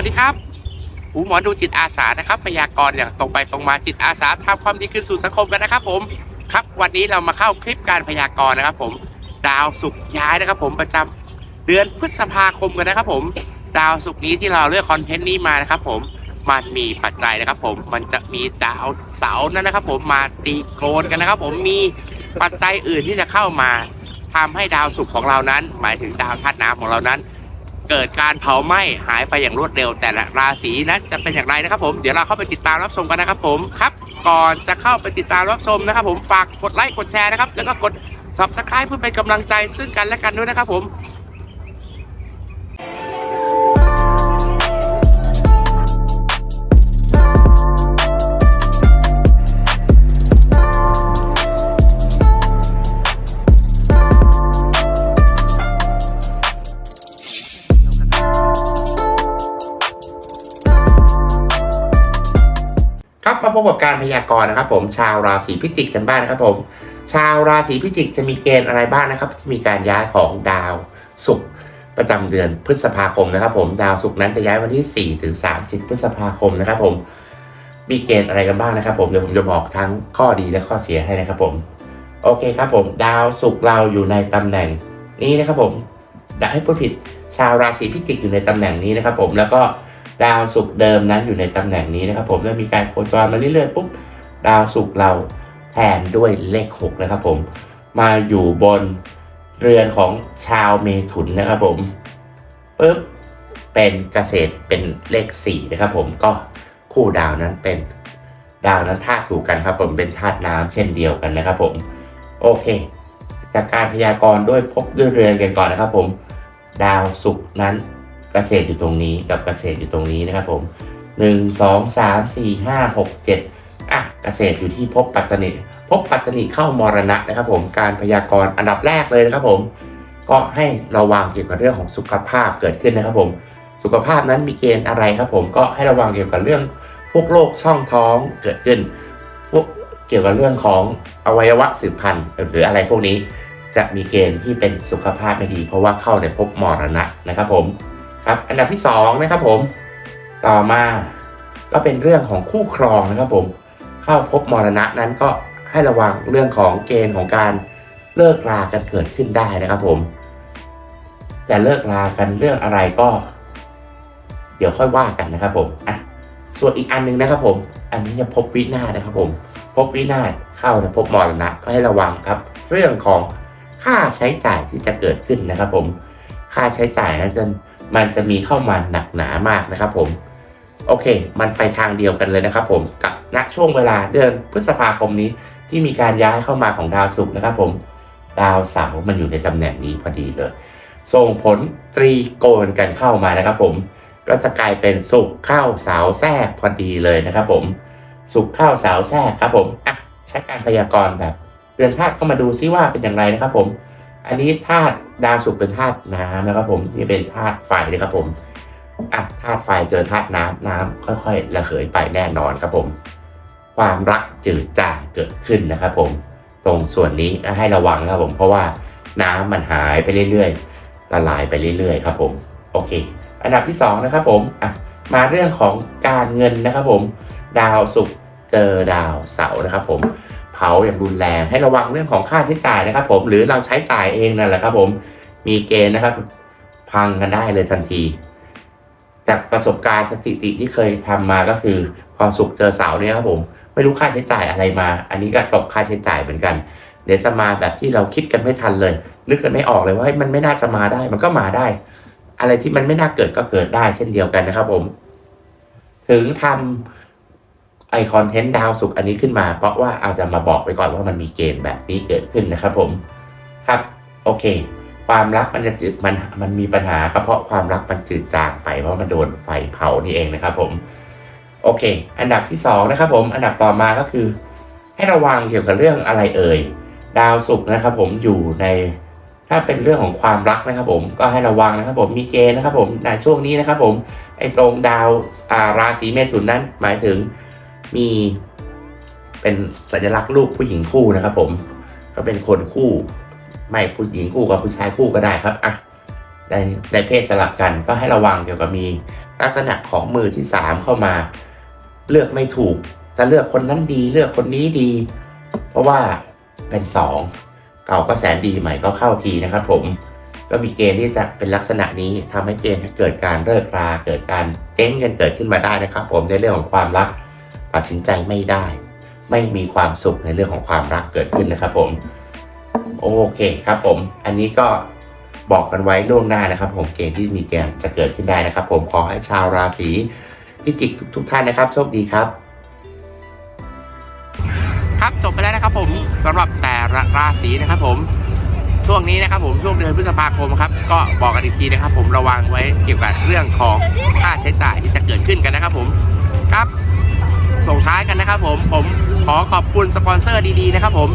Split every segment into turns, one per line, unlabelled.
วัสดีครับอูหมอดูจิตอาสานะครับพยากรณ์อย่างตรงไปตรงมาจิตอาสาทำความดีคืนสู่สังคมกันนะครับ ผมครับวันนี้เรามาเข้าคลิปการพยากรณ์นะครับ ผมดาวศุกร์ย้ายนะครับ ผมประจำเดือนพฤษภาคมกันนะครับ ผมดาวศุกร์นี้ที่เราเลือกคอนเทนต์นี้มานะครับ ผมมันมีปัจจัยนะครับ ผมมันจะมีดาวเสาร์นั้นนะครับ ผมมาตีโคลนกันนะครับ ผมมีปัจจัยอื่นที่จะเข้ามาทำให้ดาวศุกร์ของเรานั้น หมายถึงดาวธาตุน้ำของเรานั้น เกิดการเผาไหม้หายไปอย่างรวดเร็ว แต่ละราศีนั้นจะเป็นอย่างไรนะครับผมเดี๋ยวเราเข้าไปติดตามรับชมกันนะครับผมครับก่อนจะเข้าไปติดตามรับชมนะครับผมฝากกดไลค์กดแชร์นะครับแล้วก็กด subscribe เพื่อเป็นกำลังใจซึ่งกันและกันด้วยนะครับผม มาพบกับการพยากรณ์นะครับ ผมชาวราศีพิจิกกันบ้างนะครับผมชาวราศีพิจิกจะมีเกณฑ์อะไรบ้างนะครับ ที่มีการย้ายของดาวศุกร์ประจำเดือนพฤษภาคมนะครับ ผมดาวศุกร์นั้นจะย้ายวันที่4ถึง30 พฤษภาคมนะครับ ผมมีเกณฑ์อะไรกันบ้างนะครับ ผมเดี๋ยวผมจะบอกทั้งข้อดีและข้อเสียให้นะครับ ผมโอเคครับผมดาวศุกร์เราอยู่ในตำแหน่งนี้นะครับ ผมดาให้พูดผิดชาวราศีพิจิกอยู่ในตำแหน่งนี้นะครับ ผมแล้วก็ ดาวศุกร์เดิมนั้นอยู่ในตำแหน่งนี้นะครับ ผมแล้วมีการโคจรมาเรื่อยๆปุ๊บดาวศุกร์เราแทนด้วยเลข6นะครับผมมาอยู่บนเรือนของชาวเมถุนนะครับผมปุ๊บเป็นเกษตรเป็นเลข4นะครับผมก็คู่ดาวนั้นเป็นดาวนั้นธาตุถูกกันครับผมเป็นธาตุน้ำเช่นเดียวกันนะครับผมโอเค จากการพยากรณ์ด้วยพบด้วยเรือนกันก่อนนะครับผม ดาวศุกร์นั้น เกษตรอยู่ตรงนี้กับเกษตรอยู่ตรงนี้นะครับผมหนึ่งสองสามสี่ห้าหกเจ็ดอะเกษตรอยู่ที่ภพปัตตนิภพปัตตนิเข้ามรณะนะครับผมการพยากรณ์อันดับแรกเลยนะครับผม ก็ให้ระวังเกี่ยวกับเรื่องของสุขภาพเกิดขึ้นนะครับผม สุขภาพนั้นมีเกณฑ์อะไรครับผมก็ให้ระวังเกี่ยวกับเรื่องพวกโรคช่องท้องเกิดขึ้นพวกเกี่ยวกับเรื่องของอวัยวะสืบพันธุ์หรืออะไรพวกนี้ จะมีเกณฑ์ที่เป็นสุขภาพไม่ดี เพราะว่าเข้าในภพมรณะนะครับผม ครับอันดับที่2นะครับผมต่อมาก็เป็นเรื่องของคู่ครองนะครับผมเข้าภพมรณะนั้นก็ให้ระวังเรื่องของเกณฑ์ของการเลิกรากันเกิดขึ้นได้นะครับผมจะเลิกรากันเรื่องอะไรก็ เดี๋ยวค่อยว่ากันนะครับผมอะส่วนอีกอันหนึงนะครับผม อันนี้จะพบวินาศนะครับผม พบวินาศเข้าในภพมรณะก็ให้ระวังครับ เรื่องของค่าใช้จ่ายที่จะเกิดขึ้นนะครับผม ค่าใช้จ่ายนั้นจะ มันจะมีเข้ามาหนักหนามากนะครับผม โอเค มันไปทางเดียวกันเลยนะครับผมกับณช่วงเวลาเดือนพฤษภาคมนี้ ที่มีการย้ายเข้ามาของดาวศุกร์นะครับผมดาวเสาร์มันอยู่ในตำแหน่งนี้พอดีเลย ส่งผลตรีโกณกันเข้ามานะครับผม ก็จะกลายเป็นศุกร์เข้าเสาร์แทรกพอดีเลยนะครับผมศุกร์เข้าเสาร์แทรกครับผมอะใช้การพยากรณ์แบบเรือนธาตุเข้ามาดูซิว่าเป็นอย่างไรนะครับผม อันนี้ธาตุดาวศุกร์เป็นธาตุน้ำนะครับ ผมที่เป็นธาตุไฟนะครับผมอะธาตุไฟเจอธาตุน้ำน้ำค่อยๆระเหยไปแน่นอนครับผม ความรักจืดจางเกิดขึ้นนะครับ ผม ตรงส่วนนี้ให้ระวังครับผม เพราะว่าน้ำมันหายไปเรื่อยๆละลายไปเรื่อยๆ ครับ ผม โอเค อันดับที่สองนะครับผมอะมาเรื่องของการเงินนะครับ ผม ดาวศุกร์เจอดาวเสาร์นะครับ ผม เผาอย่างรุนแรงให้ระวังเรื่องของค่าใช้จ่ายนะครับ ผมหรือเราใช้จ่ายเองนั่นแหละครับ ผมมีเกณฑ์นะครับ พังกันได้เลยทันที จากประสบการณ์สถิติที่เคยทำมาก็คือพอสุกเจอเสาเนี่ยครับผมไม่รู้ค่าใช้จ่ายอะไรมา อันนี้ก็ตกค่าใช้จ่ายเหมือนกัน เดี๋ยวจะมาแบบที่เราคิดกันไม่ทันเลย นึกกันไม่ออกเลยว่ามันไม่น่าจะมาได้มันก็มาได้ อะไรที่มันไม่น่าเกิดก็เกิดได้เช่นเดียวกันนะครับ ผม ถึงทำ ไอคอนเทนต์ดาวสุกอันนี้ขึ้นมา เพราะว่าเอาจะมาบอกไปก่อนว่ามันมีเกณฑ์แบบนี้เกิดขึ้นนะครับผมครับโอเค ความรักมันจะจืดมันมันมีปัญหาครับเพราะความรักมันจืดจางไปเพราะมันโดนไฟเผานี่เองนะครับผมโอเค อันดับที่สองนะครับผมอันดับต่อมาก็คือ ให้ระวังเกี่ยวกับเรื่องอะไรเอ่ยดาวศุกร์นะครับผมอยู่ในถ้าเป็นเรื่องของความรักนะครับ ผมก็ให้ระวังนะครับ ผมมีเกณฑ์นะครับ ผมในช่วงนี้นะครับ ผมไอ้ตรงดาวอาราศีเมถุนนั้นหมายถึง มีเป็นสัญลักษณ์ลูกผู้หญิงคู่นะครับ ผม ก็เป็นคนคู่ไม่ผู้หญิงคู่กับผู้ชายคู่ก็ได้ครับอะในในเพศสลับกันก็ให้ระวังเกี่ยวกับมีลักษณะของมือที่สามเข้ามา เลือกไม่ถูกจะเลือกคนนั้นดีเลือกคนนี้ดี เพราะว่าเป็นสองเก่าก็แสนดีใหม่ก็เข้าทีนะครับ ผมก็มีเกณฑ์ที่จะเป็นลักษณะนี้ทำให้เกณฑ์เกิดการเลิกราเกิดการเจ๊งกันเกิดขึ้นมาได้นะครับ ผมในเรื่องของความรัก ตัดสินใจไม่ได้ ไม่มีความสุขในเรื่องของความรักเกิดขึ้นนะครับผม โอเคครับผม อันนี้ก็บอกกันไว้ล่วงหน้านะครับ ผมเกณฑ์ที่มีเกณฑ์จะเกิดขึ้นได้นะครับ ผมขอให้ชาวราศีพิจิกทุกๆท่านนะครับโชคดีครับ ครับจบไปแล้วนะครับ ผมสำหรับแต่ละราศีนะครับ ผมช่วงนี้นะครับผมช่วงเดือนพฤษภาคมครับก็บอกกันอีกทีนะครับ ผมระวังไว้เกี่ยวกับเรื่องของค่าใช้จ่ายที่จะเกิดขึ้นกันนะครับ ผมครับ ส่งท้ายกันนะครับผมผมขอขอบคุณสปอนเซอร์ดีๆนะครับผม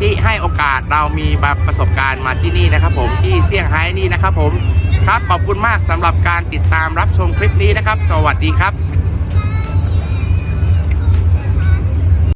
ที่ให้โอกาสเรามีประสบการณ์มาที่นี่นะครับผมที่เซี่ยงไฮ้นี่นะครับผมครับขอบคุณมากสำหรับการติดตามรับชมคลิปนี้นะครับ สวัสดีครับ